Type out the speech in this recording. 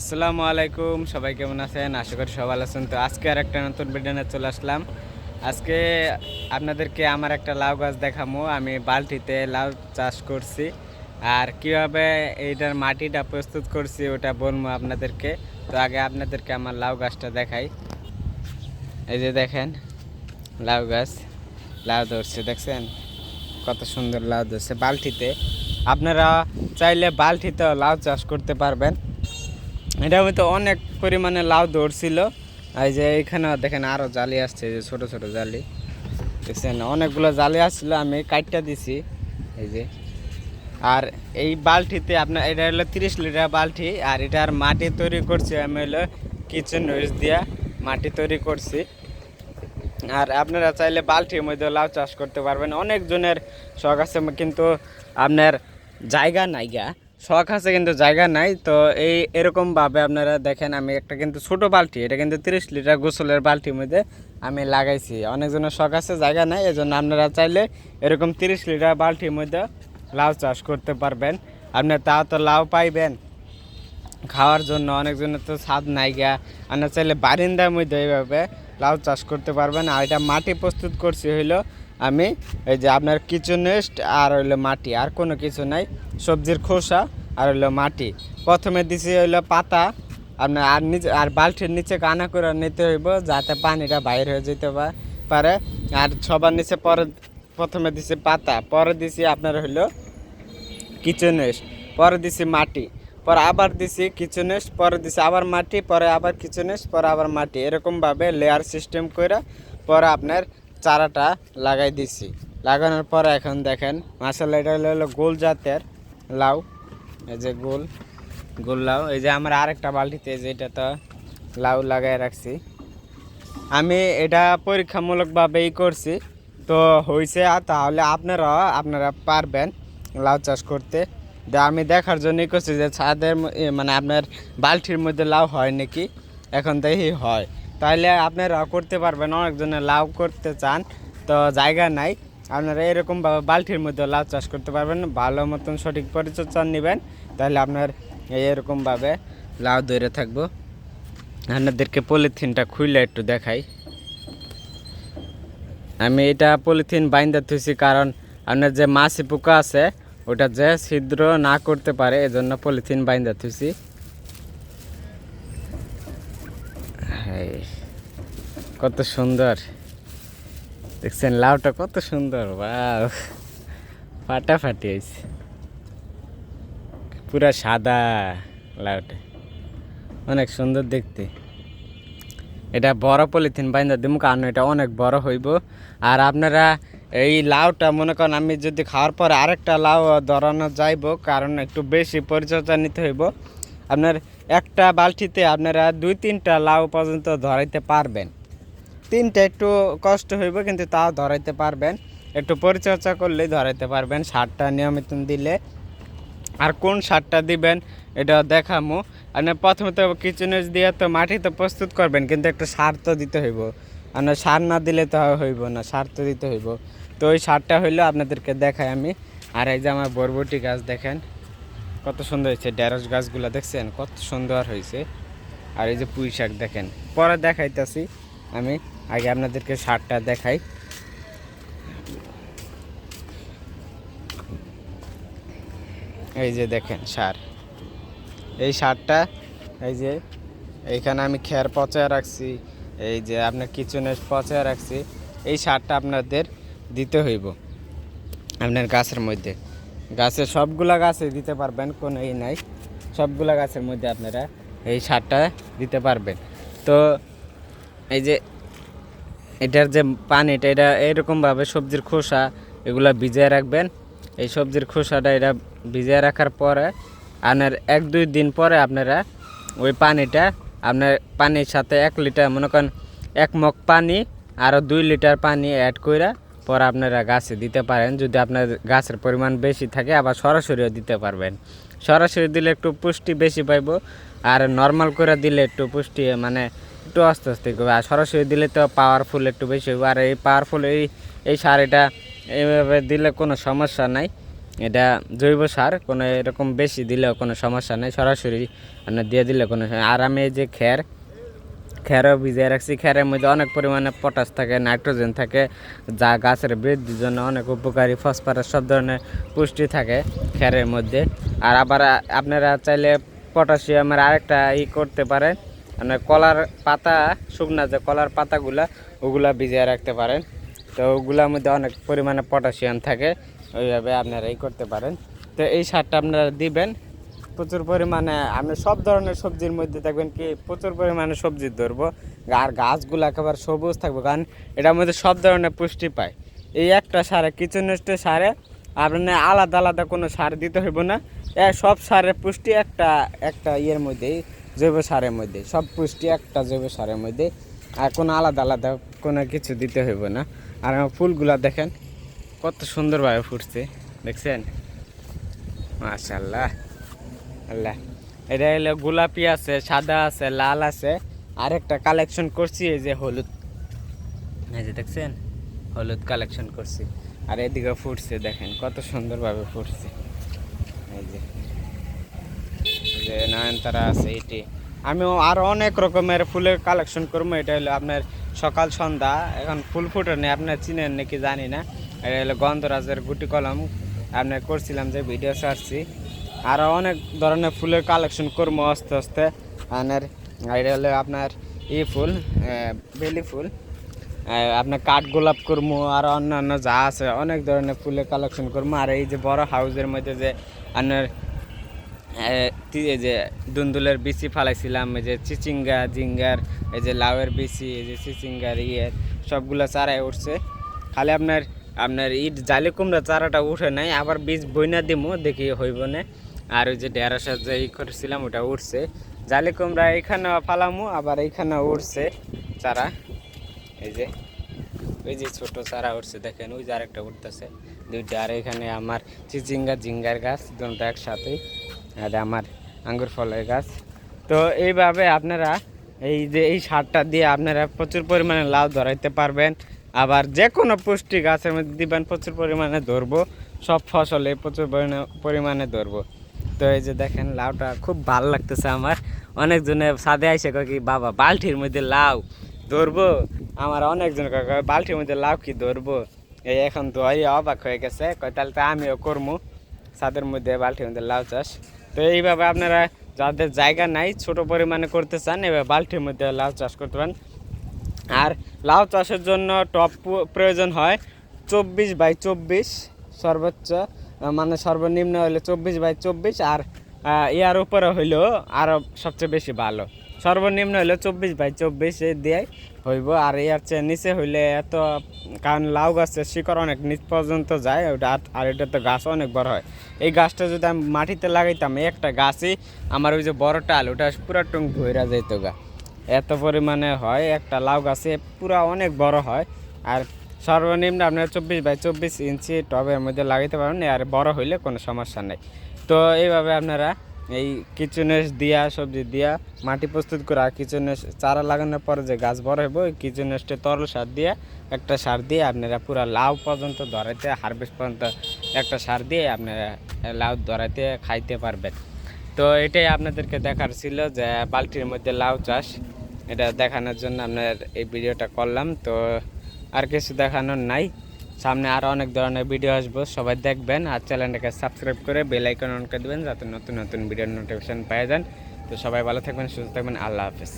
আসসালামু আলাইকুম, সবাই কেমন আছেন? আশা করি সবাই আছেন। তো আজকে আর একটা নতুন ভিডিও চলে আসলাম। আজকে আপনাদেরকে আমার একটা লাউ গাছ দেখামো। আমি বালতিতে লাউ চাষ করছি। আর কীভাবে এইটার মাটিটা প্রস্তুত করছি ওটা বলব আপনাদেরকে। তো আগে আপনাদেরকে আমার লাউ গাছটা দেখাই। এই যে দেখেন, লাউ গাছ, লাউ ধরছে, দেখছেন? কত সুন্দর লাউ ধরছে বালতিতে। আপনারা চাইলে বালতিতেও লাউ চাষ করতে পারবেন। এটার মধ্যে অনেক পরিমাণে লাউ ধরছিল। এই যে এখানে দেখেন আরও জালি আসছে যে ছোট ছোট জালি। দেখছেন, অনেকগুলো জালি আসছিল, আমি কাটটা দিছি। এই যে। আর এই বালটিতে আপনার, এটা হলো তিরিশ লিটার বালটি আর এটার মাটি তৈরি করছি আমি হলো কিচেন ওয়েস্ট দিয়া মাটি তৈরি করছি। আর আপনারা চাইলে বালটির মধ্যে লাউ চাষ করতে পারবেন। অনেকজনের শখ আছে, কিন্তু আপনার জায়গা নাই গা। শখ আছে কিন্তু জায়গা নাই। তো এই এরকমভাবে আপনারা দেখেন, আমি একটা কিন্তু ছোট বালতি, এটা কিন্তু তিরিশ লিটার গোসলের বালতির মধ্যে আমি লাগাইছি। অনেকজনের শখ আছে, জায়গা নাই এই জন্য আপনারা চাইলে এরকম তিরিশ লিটার বালতির মধ্যে লাউ চাষ করতে পারবেন। আপনার তাও তো লাউ পাইবেন। খাওয়ার জন্য অনেকজনের তো স্বাদ নাই গা আপনার চাইলে বারিন্দার মধ্যে এইভাবে লাউ চাষ করতে পারবেন। আর এটা মাটি প্রস্তুত করছি হইল আমি এই যে আপনার কিচেন ওয়েস্ট আর হইল মাটি, আর কোনো কিছু নাই। সবজির খোসা আর হইল মাটি। প্রথমে দিছি হইল পাতা। আপনার আর নিচে আর বালতির নিচে কানা করে নিতে হইব যাতে পানিটা বাইর হয়ে যেতে পারে। আর সবার নিচে পরে, প্রথমে দিছি পাতা। পরে দিছি আপনার হইল কিচেন ওয়েস্ট পরে দিছি মাটি। পরে আবার দিছি কিচেন ওয়েস্ট পরে দিছি আবার মাটি, পরে আবার কিচেন ওয়েস্ট পরে আবার মাটি। এরকমভাবে লেয়ার সিস্টেম করে পরে আপনার চারাটা লাগাই দিছি। লাগানোর পরে এখন দেখেন মাসাল্লাহ এটা হলো গোল জাতের লাউ। এই যে গোল গোল লাউ। এই যে আমার আরেকটা বালতিতে এই যে এটা তো লাউ লাগাই রাখছি। আমি এটা পরীক্ষামূলকভাবেই করছি। তো হয়েছে তাহলে আপনারা আপনারা পারবেন লাউ চাষ করতে। আমি দেখার জন্যই করছি যে ছাদের মানে আপনার বালতির মধ্যে লাউ হয় নাকি? এখন দেখি হয়। তাহলে আপনারা করতে পারবেন, অনেকজনে লাউ করতে চান, তো জায়গা নাই। আপনারা এরকমভাবে বালতির মধ্যে লাউ চাষ করতে পারবেন, ভালো মতন সঠিক পরিচর্যা নেবেন তাহলে আপনার এরকমভাবে লাউ ধরে থাকব। আপনাদেরকে পলিথিনটা খুলে একটু দেখাই। আমি এটা পলিথিন বাইন্দা থুইছি কারণ আপনার যে মাছি পোকা আছে, ওটা যে ছিদ্র না করতে পারে, এজন্য পলিথিন বাইন্দা থুইছি এই, কত সুন্দর। দেখছেন, লাউটা কত সুন্দর বাহ ফাটাফাটি হয়েছে। পুরা সাদা লাউটা। অনেক সুন্দর দেখতে। এটা বড় পলিথিন বাইন্দা দিমু কারণ এটা অনেক বড় হইব। আর আপনারা এই লাউটা, মনে করেন, আমি যদি খাওয়ার পরে আরেকটা লাউ ধরানো যাইব, কারণ একটু বেশি পরিচর্যা নিতে হইব। আপনার একটা বালতিতে আপনারা দুই তিনটা লাউ পর্যন্ত ধরাইতে পারবেন। তিনটা একটু কষ্ট হইব, কিন্তু তাও ধরাইতে পারবেন। একটু পরিচর্যা করলেই ধরাইতে পারবেন, সারটা নিয়মিত দিলে। আর কোন সারটা দিবেন, এটা দেখামো। আপনি প্রথমে তো কিচেনে দিয়ে তো মাটি তো প্রস্তুত করবেন, কিন্তু একটা সার তো দিতে হইব। আপনার সার না দিলে তো হইব না, সার তো দিতে হইব। তো ওই সারটা হইল আপনাদেরকে দেখাই আমি। আর এই যে আমার বরবটি গাছ দেখেন, কত সুন্দর হয়েছে, ঢেঁড়স গাছগুলো দেখছেন, কত সুন্দর হয়েছে। আর এই যে পুঁই শাক দেখেন, পরে দেখাইতেছি। আমি আগে আপনাদেরকে সারটা দেখাই। এই যে দেখেন সার এই সারটা এই যে এইখানে আমি খের পচায় রাখছি, এই যে আপনার কিচেনে পচায় রাখছি, এই সারটা আপনাদের দিতে হইব। আপনার গাছের মধ্যে। গাছের সবগুলা গাছে দিতে পারবেন কোনো ই নাই। সবগুলা গাছের মধ্যে আপনারা এই সারটা দিতে পারবেন। তো এই যে এটার যে পানিটা এটা এরকমভাবে সবজির খোসা এগুলা ভিজিয়ে রাখবেন। এই সবজির খোসাটা এটা ভিজিয়ে রাখার পরে আপনার এক দুই দিন পরে আপনারা ওই পানিটা, আপনার পানির সাথে এক লিটার, মনে করেন এক মগ পানি আরও দুই লিটার পানি অ্যাড করে পরে আপনারা গাছে দিতে পারেন। যদি আপনার গাছের পরিমাণ বেশি থাকে, আবার সরাসরিও দিতে পারবেন। সরাসরি দিলে একটু পুষ্টি বেশি পাইব, আর নর্মাল করে দিলে একটু পুষ্টি মানে একটু আস্তে আস্তে করবে। আর সরাসরি দিলে তো পাওয়ারফুল একটু বেশি হবে। আর এই পাওয়ারফুল এই এই সার এটা এইভাবে দিলে কোনো সমস্যা নাই। এটা জৈব সার, কোনো এরকম বেশি দিলেও কোনো সমস্যা নেই। সরাসরি আপনার দিয়ে দিলে কোনো আর আমি এই যে খ্যার খ্যারও ভিজিয়ে রাখছি। খ্যারের মধ্যে অনেক পরিমাণে পটাশ থাকে নাইট্রোজেন থাকে, যা গাছের বৃদ্ধির জন্য অনেক উপকারী। ফসফরাস সব ধরনের পুষ্টি থাকে খ্যারের মধ্যে। আর আবার আপনারা চাইলে পটাশিয়ামের আরেকটা ই করতে পারেন। আপনার কলার পাতা, শুকনা যে কলার পাতাগুলা, ওগুলা ভিজিয়ে রাখতে পারেন। তো ওগুলোর মধ্যে অনেক পরিমাণে পটাশিয়াম থাকে, ওইভাবে আপনারা এই করতে পারেন। তো এই সারটা আপনারা দিবেন। প্রচুর পরিমাণে আমি সব ধরনের সবজির মধ্যে দেখবেন কি, প্রচুর পরিমাণে সবজি ধরবো। আর গাছগুলো একেবারে সবুজ থাকবে, কারণ এটার মধ্যে সব ধরনের পুষ্টি পায়। এই একটা সারে কিচেন ওয়েস্টের সারে, আপনার আলাদা আলাদা কোনো সার দিতে হইব না। সব সারের পুষ্টি একটা একটা ইয়ের মধ্যেই জৈব সারের মধ্যে, সব পুষ্টি একটা জৈব সারের মধ্যে, আর কোনো আলাদা আলাদা কোনো কিছু দিতে হইব না। আর আমার ফুলগুলা দেখেন, কত সুন্দরভাবে ফুটছে, দেখছেন? মাশাল্লাহ আল্লাহ। এটা হলো গোলাপি আছে, সাদা আছে, লাল আছে। আর একটা কালেকশন করছি, এই যে হলুদ। এই যে দেখছেন? হলুদ কালেকশন করছি। আর এদিকে ফুটছে, দেখেন, কত সুন্দরভাবে ফুটছে। এই যে। নয়নতারা আছে, এটি। আমিও আরও অনেক রকমের ফুলের কালেকশন করব, এটা হলো আপনার সকাল সন্ধ্যা। এখন ফুল ফুটে নেই, আপনার চিনেন নাকি জানি না। এটা হলো গন্ধরাজের গুটি কলম। আপনার করছিলাম যে ভিডিও ছাড়ছি। আরও অনেক ধরনের ফুলের কালেকশন করব আস্তে আস্তে। আপনার, এটা হলো আপনার ই ফুল বেলি ফুল। আপনার কাঠ গোলাপ করব, আর অন্যান্য যা আছে, অনেক ধরনের ফুলের কালেকশন করব। আর এই যে বড় হাউসের মধ্যে যে আপনার এই যে দুন্দুলের বিচি ফালাইছিলাম, এই যে চিচিঙ্গা, জিঙ্গার, এই যে লাউয়ের বিচি, এই যে চিচিঙ্গার ইয়ে সবগুলো চারাই উঠছে। খালি আপনার আপনার ইট জালি কুমড়া চারাটা উঠে নাই, আবার বীজ বইনা দিমু, দেখি হইব না। আর ওই যে ঢেঁড়সের যে ই করেছিলাম, ওটা উঠছে। জালি কুমড়া এইখানে ফালামু, আবার এইখানে উঠছে চারা। এই যে ওই যে ছোট চারা উঠছে, দেখেন, ওই যে আরেকটা উঠতেছে। দুইটা আর এখানে আমার চিচিঙ্গা, জিঙ্গার গাছ দুটো একসাথেই আর আমার আঙ্গুর ফলের গাছ। তো এইভাবে আপনারা এই যে এই সারটা দিয়ে আপনারা প্রচুর পরিমাণে লাউ ধরাইতে পারবেন। আবার যে কোনো পুষ্টি গাছের মধ্যে দিবেন, প্রচুর পরিমাণে ধরবো। সব ফসলে প্রচুর পরিমাণে- পরিমাণে ধরবো। তো এই যে দেখেন, লাউটা খুব ভালো লাগতেছে আমার। অনেকজনে সাদে আইসে কি, বাবা, বালতির মধ্যে লাউ ধরবো? আমার অনেকজন বালতির মধ্যে লাউ কি ধরবো? এই এখন এই অবাক হয়ে গেছে। তাহলে তো আমিও করব ছাদের মধ্যে বালতির মধ্যে লাউ চাষ। তো এইভাবে আপনারা যাদের জায়গা নাই, ছোট পরিমাণে করতে চান এবার বালতির মধ্যে লাউ চাষ করতে পারেন। আর লাউ চাষের জন্য টপ প্রয়োজন হয় চব্বিশ বাই চব্বিশ সর্বোচ্চ মানে সর্বনিম্ন হলে চব্বিশ বাই চব্বিশ, আর ইয়ার উপরে হইলেও আরও সবচেয়ে বেশি ভালো। সর্বনিম্ন হলে চব্বিশ বাই চব্বিশ দিয়ে হইব। আর ইয়ার চেয়ে নিচে হইলে এত, কারণ লাউ গাছের শিকড় অনেক নিচ পর্যন্ত যায়, ওটা আর- এটা তো গাছ অনেক বড় হয়। এই গাছটা যদি আমি মাটিতে লাগাইতাম একটা গাছই আমার ওই যে বড় টাল, ওটা পুরা টুং ভইরা যেত গা। এত পরিমাণে হয়, একটা লাউ গাছে পুরা অনেক বড় হয়। আর সর্বনিম্ন আপনার চব্বিশ বাই চব্বিশ ইঞ্চি টবের মধ্যে লাগাইতে পারবেন আর বড় হইলে কোনো সমস্যা নেই। তো এইভাবে আপনারা এই কিচেনের দিয়া, সবজি দিয়া মাটি প্রস্তুত করে, আর কিচেনের চারা লাগানোর পরে যে গাছ বড় হইব, ওই কিচেনেস্টে তরল সার দিয়ে একটা সার দিয়ে আপনারা পুরা লাউ পর্যন্ত ধরাইতে হারভেস্ট পর্যন্ত একটা সার দিয়ে আপনারা লাউ ধরাইতে খাইতে পারবেন। তো এটাই আপনাদেরকে দেখার ছিল যে বালতির মধ্যে লাউ চাষ। এটা দেখানোর জন্য আপনার এই ভিডিওটা করলাম। তো আর কিছু দেখানোর নাই। সামনে আরও অনেক ধরনের ভিডিও আসব, সবাই দেখবেন আর চ্যানেলটাকে সাবস্ক্রাইব করে বেল আইকন অন করে দেবেন, যাতে নতুন নতুন ভিডিওর নোটিফিকেশন পেয়ে যান তো সবাই ভালো থাকবেন, সুস্থ থাকবেন, আল্লাহ হাফেজ।